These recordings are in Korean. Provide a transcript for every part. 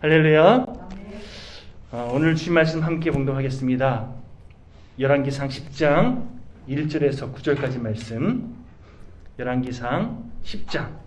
할렐루야. 어, 오늘 주신 말씀 함께 봉독하겠습니다. 열왕기상 10장 1절에서 9절까지 말씀. 열왕기상 10장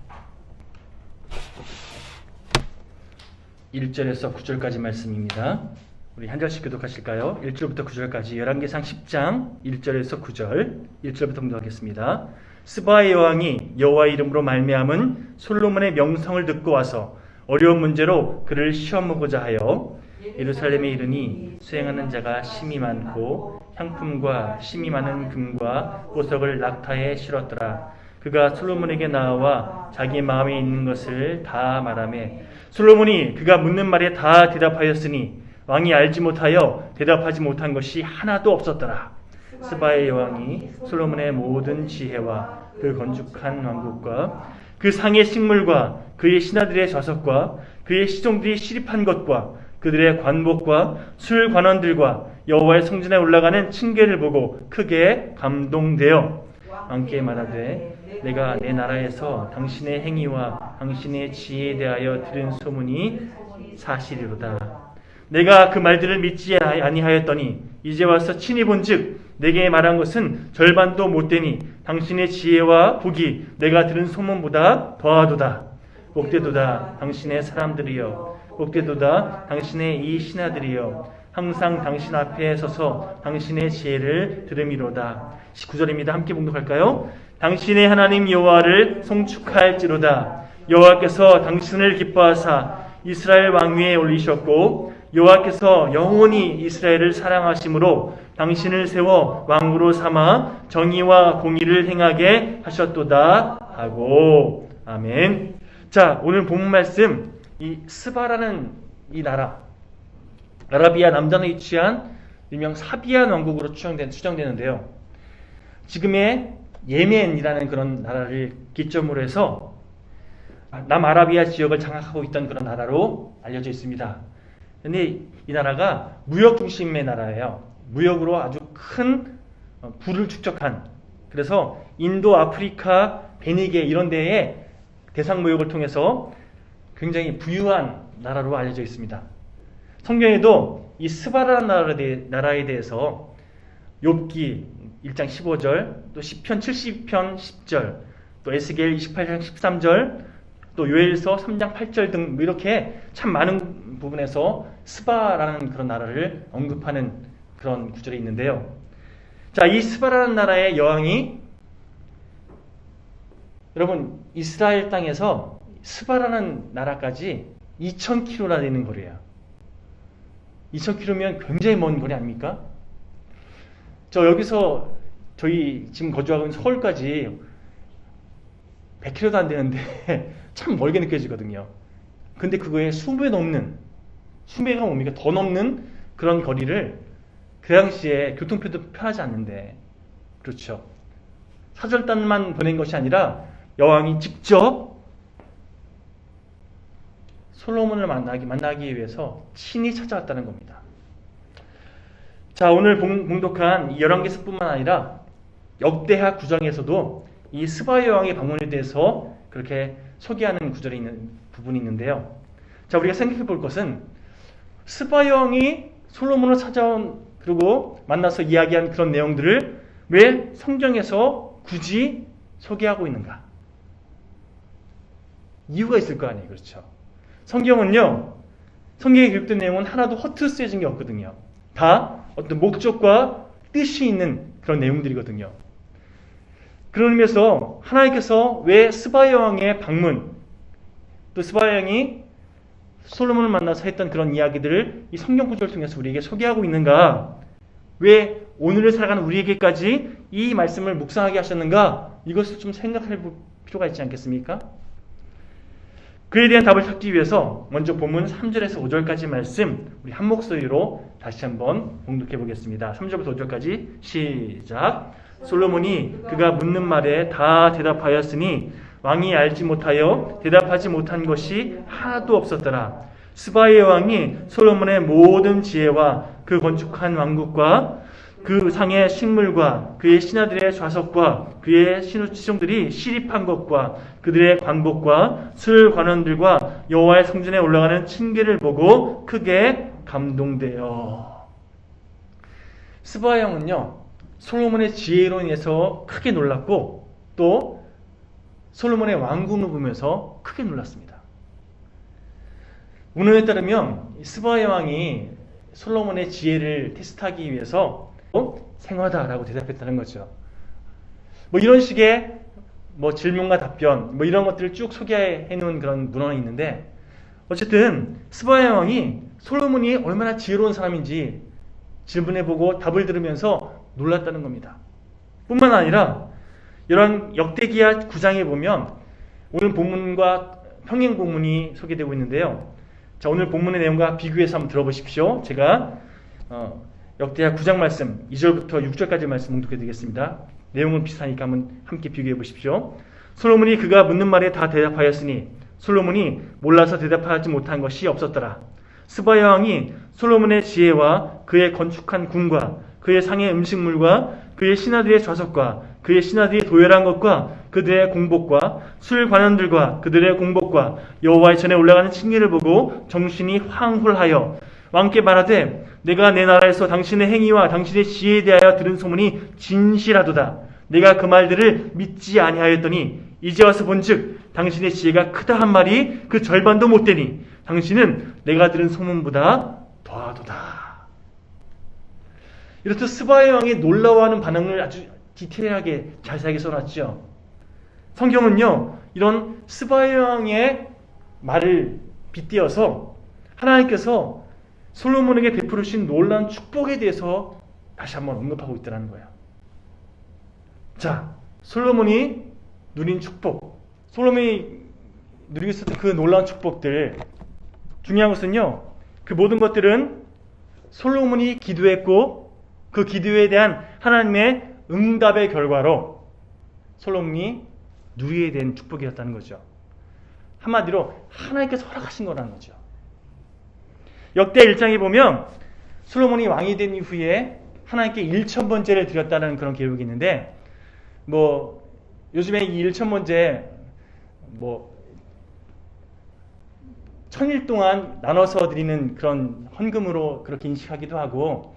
1절에서 9절까지 말씀입니다. 우리 한 절씩 교독하실까요? 1절부터 9절까지 열왕기상 10장 1절에서 9절 1절부터 봉독하겠습니다. 스바의 왕이 여호와 이름으로 말미암은 솔로몬의 명성을 듣고 와서 어려운 문제로 그를 시험하고자 하여 예루살렘에 이르니 수행하는 자가 심이 많고 향품과 심이 많은 금과 보석을 낙타에 실었더라. 그가 솔로몬에게 나와 자기 마음에 있는 것을 다 말하매 솔로몬이 그가 묻는 말에 다 대답하였으니 왕이 알지 못하여 대답하지 못한 것이 하나도 없었더라. 스바의 왕이 솔로몬의 모든 지혜와 그 건축한 왕국과 그 상의 식물과 그의 신하들의 좌석과 그의 시종들이 시립한 것과 그들의 관복과 술 관원들과 여호와의 성전에 올라가는 층계를 보고 크게 감동되어 왕께 말하되 내가 내 나라에서 당신의 행위와 당신의 지혜에 대하여 들은 소문이 사실이로다. 내가 그 말들을 믿지 아니하였더니 이제 와서 친히 본즉 내게 말한 것은 절반도 못 되니 당신의 지혜와 복이 내가 들은 소문보다 더하도다. 복되도다 당신의 사람들이여 복되도다 당신의 이 신하들이여 항상 당신 앞에 서서 당신의 지혜를 들음이로다. 19절입니다. 함께 봉독할까요? 당신의 하나님 여호와를 송축할지로다. 여호와께서 당신을 기뻐하사 이스라엘 왕위에 올리셨고 여호와께서 영원히 이스라엘을 사랑하심으로 당신을 세워 왕으로 삼아 정의와 공의를 행하게 하셨도다 하고 아멘. 자 오늘 본 말씀 이 스바라는 이 나라 아라비아 남단에 위치한 일명 사비안 왕국으로 추정된, 추정되는데요. 지금의 예멘이라는 그런 나라를 기점으로 해서 남아라비아 지역을 장악하고 있던 그런 나라로 알려져 있습니다. 근데 이 나라가 무역 중심의 나라예요. 무역으로 아주 큰 어, 부를 축적한 그래서 인도, 아프리카, 베니게 이런 데에 대상 무역을 통해서 굉장히 부유한 나라로 알려져 있습니다. 성경에도 이 스바라라는 나라에 대해서 욥기 1장 15절, 또 10편 70편 10절, 또 에스겔 28장 13절, 또 요엘서 3장 8절 등 이렇게 참 많은 부분에서 스바라는 그런 나라를 언급하는 그런 구절이 있는데요. 자, 이 스바라는 나라의 여왕이 여러분 이스라엘 땅에서 스바라는 나라까지 2,000km나 되는 거리예요. 2,000km면 굉장히 먼 거리 아닙니까? 저 여기서 저희 지금 거주하고 있는 서울까지 100km도 안 되는데 참 멀게 느껴지거든요. 근데 그거에 20배 넘는, 20배가 뭡니까? 더 넘는 그런 거리를 그 당시에 교통표도 편하지 않는데, 그렇죠. 사절단만 보낸 것이 아니라 여왕이 직접 솔로몬을 만나기, 만나기 위해서 친히 찾아왔다는 겁니다. 자, 오늘 봉독한 열왕기서뿐만 아니라 역대하 구정에서도 이 스바 여왕의 방문에 대해서 그렇게 소개하는 구절이 있는 부분이 있는데요. 자, 우리가 생각해 볼 것은 스바 여왕이 솔로몬을 찾아온 그리고 만나서 이야기한 그런 내용들을 왜 성경에서 굳이 소개하고 있는가? 이유가 있을 거 아니에요. 그렇죠? 성경은요. 성경에 기록된 내용은 하나도 허투루 쓰여진 게 없거든요. 다 어떤 목적과 뜻이 있는 그런 내용들이거든요. 그런 의미에서 하나님께서 왜 스바 여왕의 방문 또 스바 여왕이 솔로몬을 만나서 했던 그런 이야기들을 이 성경 구절을 통해서 우리에게 소개하고 있는가? 왜 오늘을 살아가는 우리에게까지 이 말씀을 묵상하게 하셨는가? 이것을 좀 생각해 볼 필요가 있지 않겠습니까? 그에 대한 답을 찾기 위해서 먼저 본문 3절에서 5절까지 말씀 우리 한 목소리로 다시 한번 봉독해 보겠습니다. 3절부터 5절까지 시작. 솔로몬이 그가 묻는 말에 다 대답하였으니 왕이 알지 못하여 대답하지 못한 것이 하나도 없었더라. 스바의 왕이 솔로몬의 모든 지혜와 그 건축한 왕국과 그 상의 식물과 그의 신하들의 좌석과 그의 신우치종들이 시립한 것과 그들의 관복과 술 관원들과 여호와의 성전에 올라가는 층계를 보고 크게 감동되어 스바 형은요 솔로몬의 지혜로 인해서 크게 놀랐고 또 솔로몬의 왕궁을 보면서 크게 놀랐습니다. 문헌에 따르면 스바 왕이 솔로몬의 지혜를 테스트하기 위해서 어? 생화다라고 대답했다는 거죠. 뭐 이런 식의 뭐 질문과 답변 뭐 이런 것들을 쭉 소개해 놓은 그런 문헌이 있는데 어쨌든 스바야 왕이 솔로몬이 얼마나 지혜로운 사람인지 질문해 보고 답을 들으면서 놀랐다는 겁니다. 뿐만 아니라 이런 역대기야 9장에 보면 오늘 본문과 평행 본문이 소개되고 있는데요. 자 오늘 본문의 내용과 비교해서 한번 들어보십시오. 제가 어, 역대하 9장 말씀 2절부터 6절까지 말씀 봉독해 드리겠습니다. 내용은 비슷하니까 한번 함께 비교해 보십시오. 솔로몬이 그가 묻는 말에 다 대답하였으니 솔로몬이 몰라서 대답하지 못한 것이 없었더라. 스바야 왕이 솔로몬의 지혜와 그의 건축한 궁과 그의 상의 음식물과 그의 신하들의 좌석과 그의 신하들이 도열한 것과 그들의 공복과 술 관원들과 그들의 공복과 여호와의 전에 올라가는 층계를 보고 정신이 황홀하여 왕께 말하되 내가 내 나라에서 당신의 행위와 당신의 지혜에 대하여 들은 소문이 진실하도다. 내가 그 말들을 믿지 아니하였더니 이제 와서 본즉 당신의 지혜가 크다 한 말이 그 절반도 못 되니 당신은 내가 들은 소문보다 더하도다. 이렇듯 스바의 왕이 놀라워하는 반응을 아주 디테일하게 자세하게 써놨죠. 성경은요 이런 스바의 왕의 말을 빗대어서 하나님께서 솔로몬에게 베푸르신 놀라운 축복에 대해서 다시 한번 언급하고 있다는 거예요. 자, 솔로몬이 누린 축복, 솔로몬이 누리고 있었던 그 놀라운 축복들 중요한 것은요, 그 모든 것들은 솔로몬이 기도했고 그 기도에 대한 하나님의 응답의 결과로 솔로몬이 누리게 된 축복이었다는 거죠. 한마디로 하나님께서 허락하신 거라는 거죠. 역대 1장에 보면 솔로몬이 왕이 된 이후에 하나님께 1천 번제를 드렸다는 그런 기록이 있는데 뭐 요즘에 이 1천 번제 뭐 천일 동안 나눠서 드리는 그런 헌금으로 그렇게 인식하기도 하고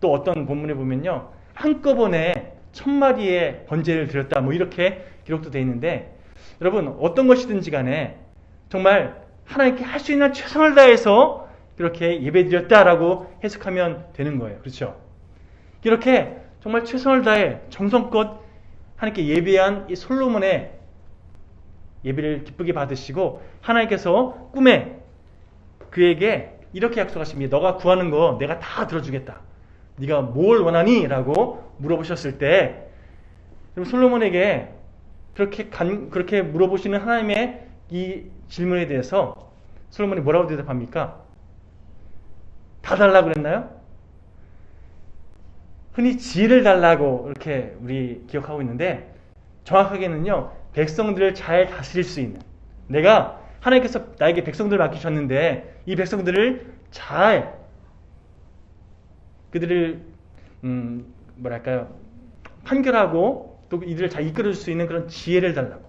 또 어떤 본문에 보면요 한꺼번에 천 마리의 번제를 드렸다 뭐 이렇게 기록도 되어 있는데 여러분 어떤 것이든지 간에 정말 하나님께 할 수 있는 최선을 다해서 그렇게 예배드렸다라고 해석하면 되는 거예요. 그렇죠? 이렇게 정말 최선을 다해 정성껏 하나님께 예배한 이 솔로몬의 예배를 기쁘게 받으시고 하나님께서 꿈에 그에게 이렇게 약속하십니다. 너가 구하는 거 내가 다 들어주겠다. 네가 뭘 원하니? 라고 물어보셨을 때 솔로몬에게 그렇게 간, 그렇게 물어보시는 하나님의 이 질문에 대해서 솔로몬이 뭐라고 대답합니까? 다 달라고 그랬나요? 흔히 지혜를 달라고 이렇게 우리 기억하고 있는데 정확하게는요 백성들을 잘 다스릴 수 있는 내가 하나님께서 나에게 백성들을 맡기셨는데 이 백성들을 잘 그들을 음 뭐랄까요 판결하고 또 이들을 잘 이끌어 줄 수 있는 그런 지혜를 달라고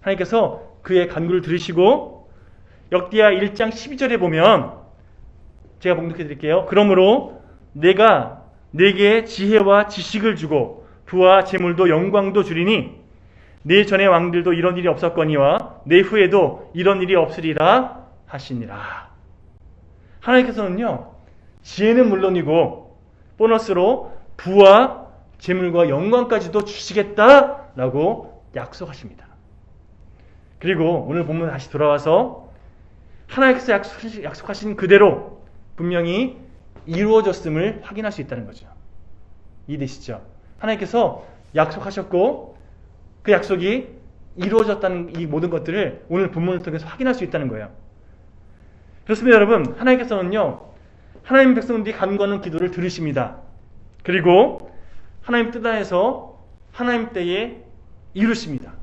하나님께서 그의 간구를 들으시고 역대하 1장 12절에 보면 제가 봉독해 드릴게요. 그러므로 내가 내게 지혜와 지식을 주고 부와 재물도 영광도 주리니 내 전의 왕들도 이런 일이 없었거니와 내 후에도 이런 일이 없으리라 하시니라. 하나님께서는요, 지혜는 물론이고 보너스로 부와 재물과 영광까지도 주시겠다라고 약속하십니다. 그리고 오늘 본문 다시 돌아와서 하나님께서 약속하신 그대로 분명히 이루어졌음을 확인할 수 있다는 거죠. 이해되시죠? 하나님께서 약속하셨고 그 약속이 이루어졌다는 이 모든 것들을 오늘 본문을 통해서 확인할 수 있다는 거예요. 그렇습니다, 여러분. 하나님께서는요, 하나님 백성들이 간구하는 기도를 들으십니다. 그리고 하나님 뜻 안에서 하나님 때에 이루십니다.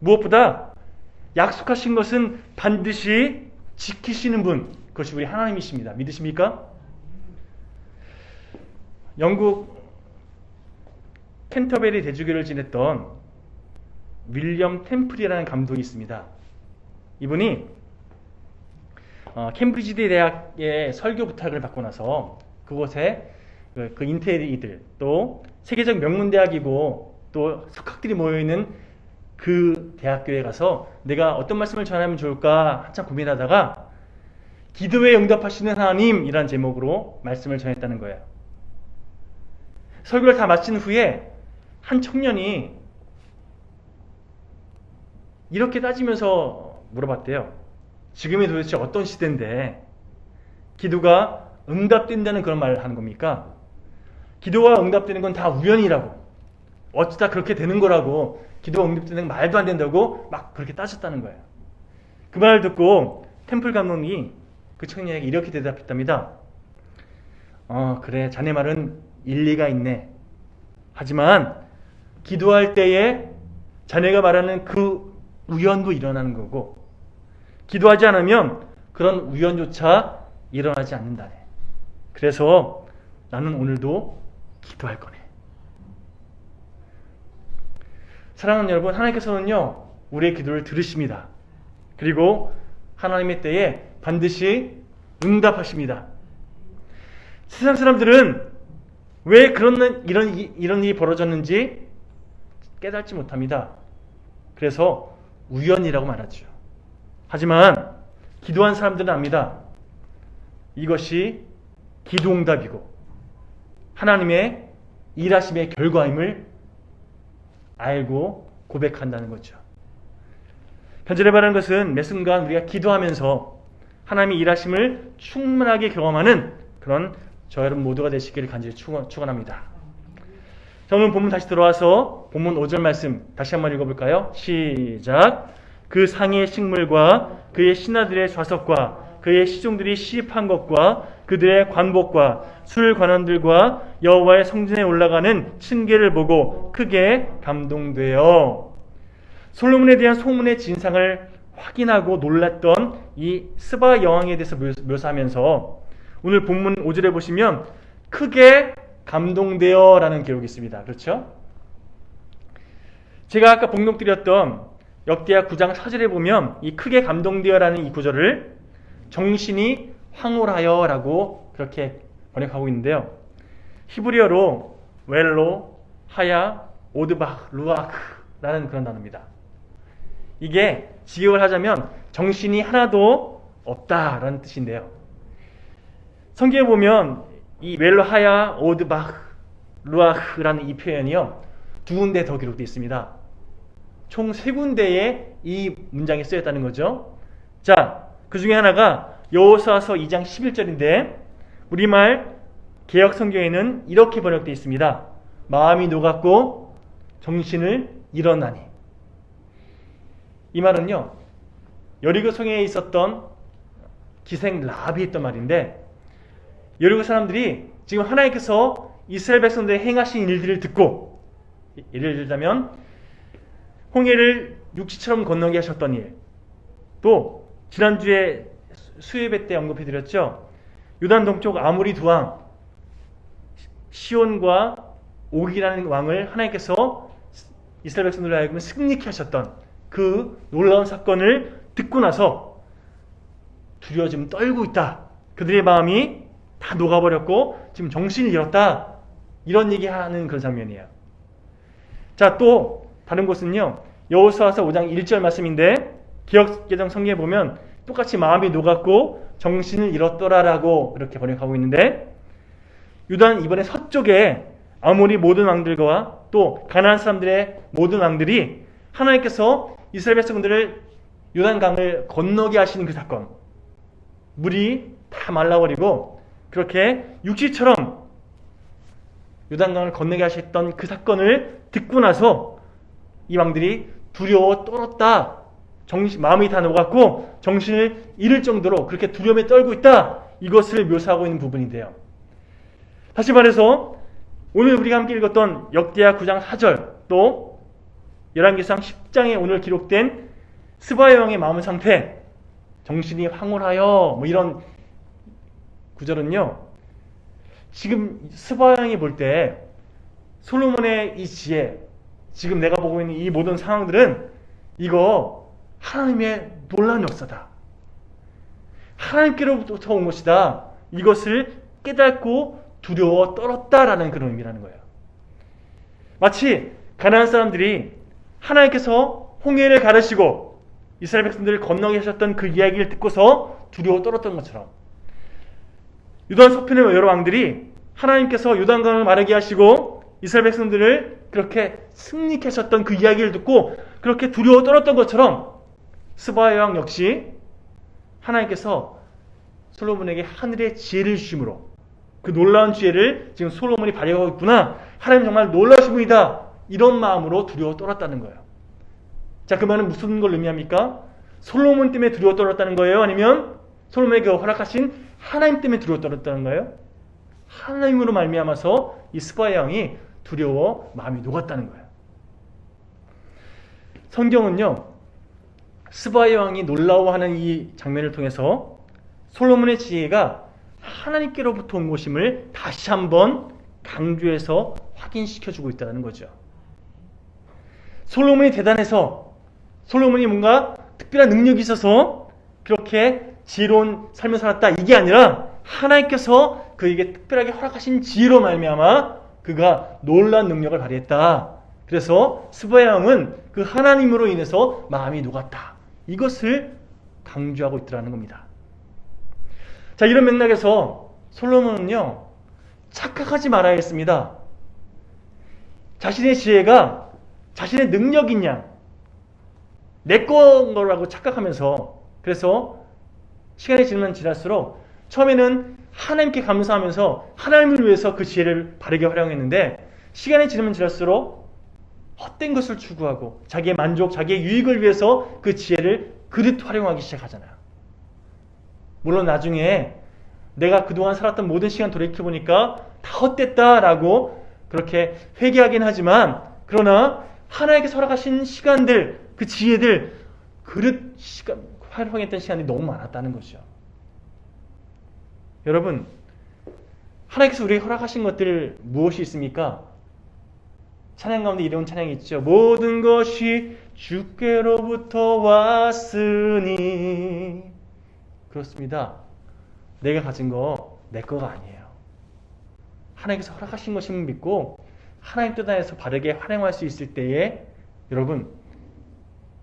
무엇보다 약속하신 것은 반드시 지키시는 분, 그것이 우리 하나님이십니다. 믿으십니까? 영국 캔터베리 대주교를 지냈던 윌리엄 템플이라는 감독이 있습니다. 이분이 어, 캠브리지 대학의 설교 부탁을 받고 나서 그곳에 그, 그 인테리들 또 세계적 명문 대학이고 또 석학들이 모여 있는 그 대학교에 가서 내가 어떤 말씀을 전하면 좋을까 한참 고민하다가 기도에 응답하시는 하나님이란 제목으로 말씀을 전했다는 거예요. 설교를 다 마친 후에 한 청년이 이렇게 따지면서 물어봤대요. 지금이 도대체 어떤 시대인데 기도가 응답된다는 그런 말을 하는 겁니까? 기도가 응답되는 건 다 우연이라고 어쩌다 그렇게 되는 거라고 기도가 응답되는 건 말도 안 된다고 막 그렇게 따졌다는 거예요. 그 말을 듣고 템플 감독이 그 청년에게 이렇게 대답했답니다. 어 그래 자네 말은 일리가 있네. 하지만 기도할 때에 자네가 말하는 그 우연도 일어나는 거고 기도하지 않으면 그런 우연조차 일어나지 않는다네. 그래서 나는 오늘도 기도할 거네. 사랑하는 여러분, 하나님께서는요, 우리의 기도를 들으십니다. 그리고 하나님의 때에 반드시 응답하십니다. 세상 사람들은 왜 그런 이런 이런 일이 벌어졌는지 깨닫지 못합니다. 그래서 우연이라고 말하죠. 하지만 기도한 사람들은 압니다. 이것이 기도응답이고 하나님의 일하심의 결과임을 알고 고백한다는 거죠. 편지를 바라는 것은 매 순간 우리가 기도하면서 하나님의 일하심을 충분하게 경험하는 그런 저 여러분 모두가 되시기를 간절히 축원합니다. 자, 오늘 본문 다시 들어와서 본문 5절 말씀 다시 한번 읽어볼까요? 시작. 그 상의 식물과 그의 신하들의 좌석과 그의 시종들이 시입한 것과 그들의 관복과 술 관원들과 여호와의 성전에 올라가는 층계를 보고 크게 감동되어 솔로몬에 대한 소문의 진상을 확인하고 놀랐던 이 스바 여왕에 대해서 묘사하면서 오늘 본문 5절에 보시면 크게 감동되어 라는 기록이 있습니다. 그렇죠? 제가 아까 복록드렸던 역대하 9장 4절에 보면 이 크게 감동되어 라는 이 구절을 정신이 황홀하여 라고 그렇게 번역하고 있는데요. 히브리어로 웰로, 하야, 오드바흐, 루아크라는 그런 단어입니다. 이게 직역을 하자면 정신이 하나도 없다라는 뜻인데요. 성경에 보면 이 웰로, 하야, 오드바흐, 루아크라는 이 표현이요. 두 군데 더 기록되어 있습니다. 총 세 군데에 이 문장이 쓰였다는 거죠. 자, 그 중에 하나가 여호수아서 2장 11절인데 우리말 개혁 성경에는 이렇게 번역되어 있습니다. 마음이 녹았고 정신을 잃었나니. 이 말은요. 여리고 성에 있었던 기생 라합이 했던 말인데 여리고 사람들이 지금 하나님께서 이스라엘 백성들의 행하신 일들을 듣고 예를 들자면 홍해를 육지처럼 건너게 하셨던 일, 또 지난주에 수예배 때 언급해 드렸죠. 유단 동쪽 아무리 두 왕 시온과 옥이라는 왕을 하나님께서 이스라엘 백성들을 하여금 승리케 하셨던 그 놀라운 사건을 듣고 나서 두려워 지금 떨고 있다. 그들의 마음이 다 녹아버렸고 지금 정신을 잃었다. 이런 얘기하는 그런 장면이에요. 자, 또 다른 곳은요. 여호수아서 5장 1절 말씀인데 기억 개정 성경에 보면 똑같이 마음이 녹았고 정신을 잃었더라라고 이렇게 번역하고 있는데 유다는 이번에 서쪽에 아모리 모든 왕들과 또 가나안 사람들의 모든 왕들이 하나님께서 이스라엘 백성들을 요단강을 건너게 하시는 그 사건 물이 다 말라버리고 그렇게 육지처럼 요단강을 건너게 하셨던 그 사건을 듣고 나서 이 왕들이 두려워 떨었다 정신, 마음이 다 녹았고 정신을 잃을 정도로 그렇게 두려움에 떨고 있다. 이것을 묘사하고 있는 부분인데요. 다시 말해서 오늘 우리가 함께 읽었던 역대하 9장 4절 또 열왕기상 10장에 오늘 기록된 스바야 왕의 마음 상태 정신이 황홀하여 뭐 이런 구절은요. 지금 스바양이 볼 때 솔로몬의 이 지혜, 지금 내가 보고 있는 이 모든 상황들은 이거 하나님의 놀라운 역사다. 하나님께로부터 온 것이다. 이것을 깨닫고 두려워 떨었다라는 그런 의미라는 거예요. 마치 가나안 사람들이 하나님께서 홍해를 가르시고 이스라엘 백성들을 건너게 하셨던 그 이야기를 듣고서 두려워 떨었던 것처럼 유단 서편의 여러 왕들이 하나님께서 요단강을 마르게 하시고 이스라엘 백성들을 그렇게 승리케 하셨던 그 이야기를 듣고 그렇게 두려워 떨었던 것처럼 스바야 왕 역시 하나님께서 솔로몬에게 하늘의 지혜를 주심으로 그 놀라운 지혜를 지금 솔로몬이 발휘하고 있구나. 하나님 정말 놀라신 분이다. 이런 마음으로 두려워 떨었다는 거예요. 자, 그 말은 무슨 걸 의미합니까? 솔로몬 때문에 두려워 떨었다는 거예요? 아니면 솔로몬에게 허락하신 하나님 때문에 두려워 떨었다는 거예요? 하나님으로 말미암아서 이 스바야 왕이 두려워 마음이 녹았다는 거예요. 성경은요. 스바야 왕이 놀라워하는 이 장면을 통해서 솔로몬의 지혜가 하나님께로부터 온 것임을 다시 한번 강조해서 확인시켜 주고 있다는 거죠. 솔로몬이 대단해서 솔로몬이 뭔가 특별한 능력이 있어서 그렇게 지혜로운 삶을 살았다 이게 아니라 하나님께서 그에게 특별하게 허락하신 지혜로 말미암아 그가 놀란 능력을 발휘했다. 그래서 스바야 왕은 그 하나님으로 인해서 마음이 녹았다. 이것을 강조하고 있더라는 겁니다. 자, 이런 맥락에서 솔로몬은요, 착각하지 말아야 했습니다. 자신의 지혜가 자신의 능력인 양, 내 거라고 착각하면서, 그래서 시간이 지나면 지날수록 처음에는 하나님께 감사하면서 하나님을 위해서 그 지혜를 바르게 활용했는데, 시간이 지나면 지날수록 헛된 것을 추구하고 자기의 만족, 자기의 유익을 위해서 그 지혜를 그릇 활용하기 시작하잖아요. 물론 나중에 내가 그동안 살았던 모든 시간 돌이켜보니까 다 헛됐다라고 그렇게 회개하긴 하지만 그러나 하나님께 설악하신 시간들, 그 지혜들, 그릇 시간, 활용했던 시간이 너무 많았다는 거죠. 여러분, 하나님께서 우리에게 허락하신 것들 무엇이 있습니까? 찬양 가운데 이런 찬양이 있죠. 모든 것이 주께로부터 왔으니 그렇습니다. 내가 가진 거 내 거가 아니에요. 하나님께서 허락하신 것임을 믿고 하나님 뜻 안에서 바르게 활용할 수 있을 때에 여러분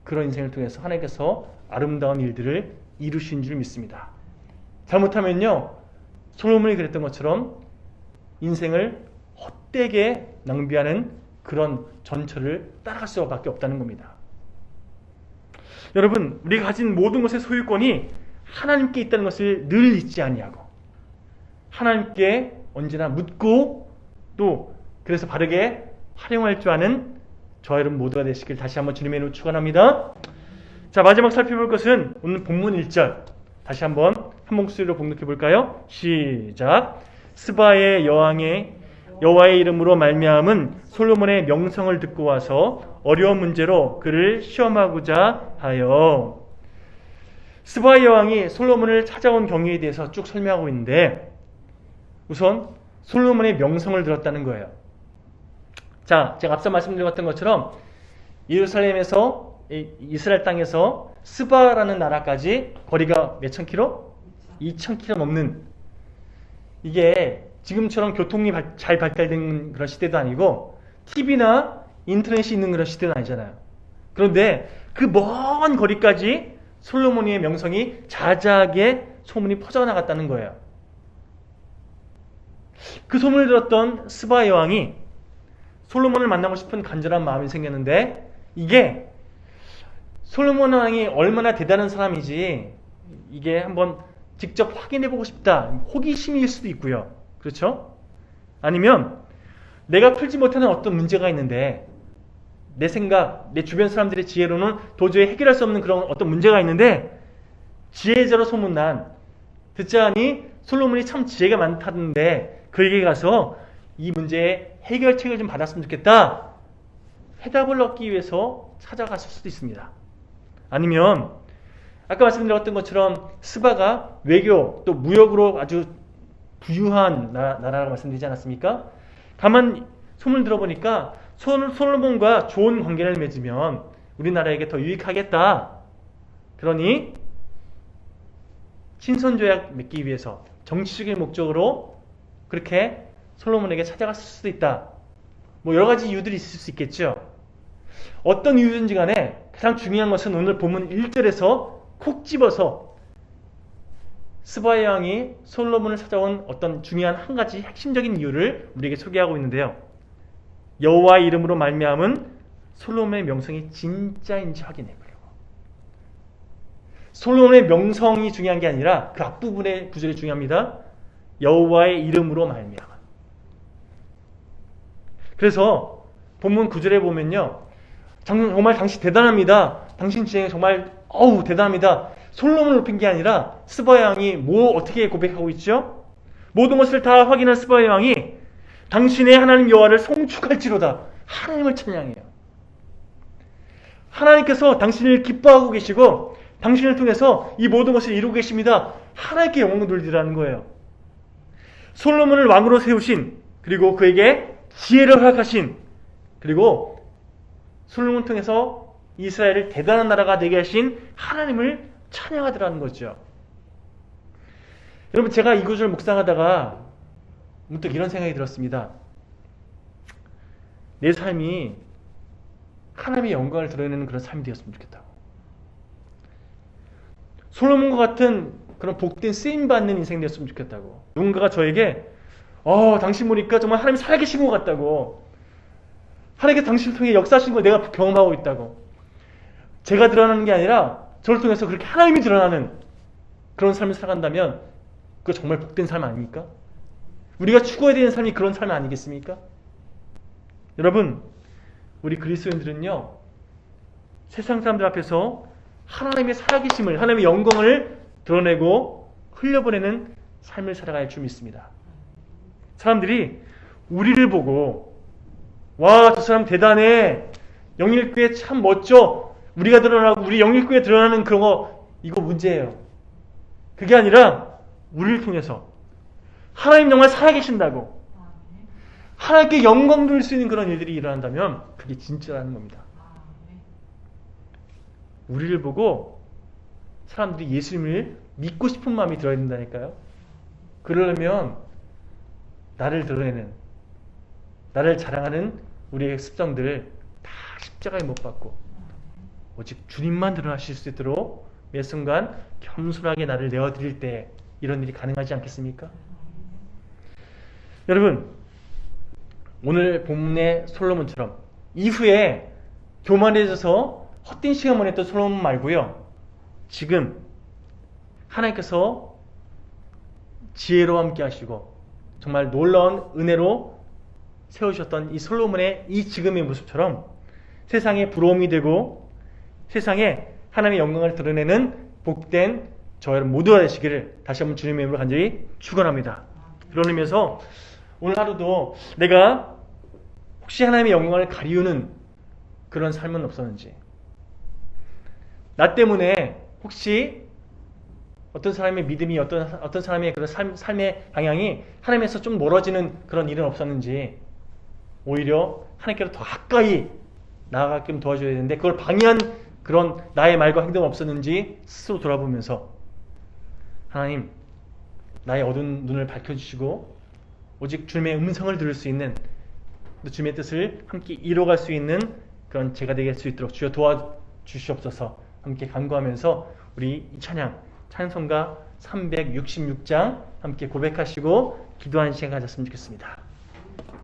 그런 인생을 통해서 하나님께서 아름다운 일들을 이루신 줄 믿습니다. 잘못하면요 솔로몬이 그랬던 것처럼 인생을 헛되게 낭비하는 그런 전철을 따라갈 수밖에 없다는 겁니다. 여러분, 우리가 가진 모든 것의 소유권이 하나님께 있다는 것을 늘 잊지 아니하고 하나님께 언제나 묻고 또 그래서 바르게 활용할 줄 아는 저와 여러분 모두가 되시길 다시 한번 주님의 이름으로 축원합니다. 자, 마지막 살펴볼 것은 오늘 본문 1절. 다시 한번 한 목소리로 봉독해 볼까요? 시작. 스바의 여왕의 여호와의 이름으로 말미암은 솔로몬의 명성을 듣고 와서 어려운 문제로 그를 시험하고자 하여 스바의 여왕이 솔로몬을 찾아온 경위에 대해서 쭉 설명하고 있는데 우선 솔로몬의 명성을 들었다는 거예요. 자, 제가 앞서 말씀드렸던 것처럼 예루살렘에서 이스라엘 땅에서 스바라는 나라까지 거리가 몇 천 킬로? 2천 킬로 넘는 이게 지금처럼 교통이 잘 발달된 그런 시대도 아니고 TV나 인터넷이 있는 그런 시대는 아니잖아요. 그런데 그 먼 거리까지 솔로몬의 명성이 자자하게 소문이 퍼져나갔다는 거예요. 그 소문을 들었던 스바 여왕이 솔로몬을 만나고 싶은 간절한 마음이 생겼는데 이게 솔로몬 왕이 얼마나 대단한 사람이지 이게 한번 직접 확인해 보고 싶다. 호기심일 수도 있고요. 그렇죠? 아니면 내가 풀지 못하는 어떤 문제가 있는데 내 생각, 내 주변 사람들의 지혜로는 도저히 해결할 수 없는 그런 어떤 문제가 있는데 지혜자로 소문난 듣자니 솔로몬이 참 지혜가 많다는데 그에게 가서 이 문제의 해결책을 좀 받았으면 좋겠다. 해답을 얻기 위해서 찾아갔을 수도 있습니다. 아니면 아까 말씀드렸던 것처럼 스바가 외교 또 무역으로 아주 부유한 나, 나라라고 말씀드리지 않았습니까? 다만 소문을 들어보니까 솔- 솔로몬과 좋은 관계를 맺으면 우리나라에게 더 유익하겠다. 그러니 신선조약 맺기 위해서 정치적인 목적으로 그렇게 솔로몬에게 찾아갔을 수도 있다. 뭐 여러 가지 이유들이 있을 수 있겠죠. 어떤 이유든지 간에 가장 중요한 것은 오늘 본문 1절에서 콕 집어서 스바야 왕이 솔로몬을 찾아온 어떤 중요한 한 가지 핵심적인 이유를 우리에게 소개하고 있는데요. 여호와의 이름으로 말미암은 솔로몬의 명성이 진짜인지 확인해 보려고. 솔로몬의 명성이 중요한 게 아니라 그 앞부분의 구절이 중요합니다. 여호와의 이름으로 말미암아. 그래서 본문 구절에 보면요. 정- 정말 당신 대단합니다. 당신 지행이 정말 어우 대단합니다. 솔로몬을 높인 게 아니라 스바야 왕이 뭐 어떻게 고백하고 있죠? 모든 것을 다 확인한 스바야 왕이 당신의 하나님 여호와를 송축할지로다. 하나님을 찬양해요. 하나님께서 당신을 기뻐하고 계시고 당신을 통해서 이 모든 것을 이루고 계십니다. 하나님께 영광을 돌리라는 거예요. 솔로몬을 왕으로 세우신 그리고 그에게 지혜를 허락하신 그리고 솔로몬 통해서 이스라엘을 대단한 나라가 되게 하신 하나님을 찬양하더라는 거죠. 여러분 제가 이 구절을 묵상하다가 문득 이런 생각이 들었습니다. 내 삶이 하나님의 영광을 드러내는 그런 삶이 되었으면 좋겠다고. 솔로몬과 같은 그런 복된 쓰임 받는 인생 되었으면 좋겠다고. 누군가가 저에게 어 당신 보니까 정말 하나님 살아계신 것 같다고. 하나님께 당신을 통해 역사하신 걸 내가 경험하고 있다고. 제가 드러나는 게 아니라 저를 통해서 그렇게 하나님이 드러나는 그런 삶을 살아간다면 그거 정말 복된 삶 아닙니까? 우리가 추구해야 되는 삶이 그런 삶 아니겠습니까? 여러분, 우리 그리스도인들은요, 세상 사람들 앞에서 하나님의 살아계심을, 하나님의 영광을 드러내고 흘려보내는 삶을 살아갈 줄 믿습니다. 사람들이 우리를 보고, 와, 저 사람 대단해. 영일교회 참 멋져. 우리가 드러나고, 우리 영일교회 드러나는 그런 거, 이거 문제예요. 그게 아니라, 우리를 통해서 하나님 정말 살아계신다고 하나님께 영광 돌릴 수 있는 그런 일들이 일어난다면 그게 진짜라는 겁니다. 우리를 보고 사람들이 예수님을 믿고 싶은 마음이 들어야 된다니까요. 그러려면 나를 드러내는 나를 자랑하는 우리의 습성들 다 십자가에 못 박고 오직 주님만 드러나실 수 있도록 매 순간 겸손하게 나를 내어드릴 때 이런 일이 가능하지 않겠습니까? 여러분 오늘 본문의 솔로몬처럼 이후에 교만해져서 헛된 시간 보냈던 솔로몬 말고요. 지금 하나님께서 지혜로 함께 하시고 정말 놀라운 은혜로 세우셨던 이 솔로몬의 이 지금의 모습처럼 세상에 부러움이 되고 세상에 하나님의 영광을 드러내는 복된 저 여러분 모두가 되시기를 다시 한번 주님의 이름으로 간절히 축원합니다. 그런 의미에서 오늘 하루도 내가 혹시 하나님의 영광을 가리우는 그런 삶은 없었는지 나 때문에 혹시 어떤 사람의 믿음이 어떤 어떤 사람의 그런 삶, 삶의 방향이 하나님에서 좀 멀어지는 그런 일은 없었는지 오히려 하나님께로 더 가까이 나아가게끔 도와줘야 되는데 그걸 방해한 그런 나의 말과 행동 없었는지 스스로 돌아보면서 하나님 나의 어두운 눈을 밝혀주시고 오직 주님의 음성을 들을 수 있는 또 주님의 뜻을 함께 이뤄갈 수 있는 그런 제가 되게 할 수 있도록 주여 도와주시옵소서. 함께 간구하면서 우리 이 찬양 찬송가 366장 함께 고백하시고 기도하는 시간 가졌으면 좋겠습니다.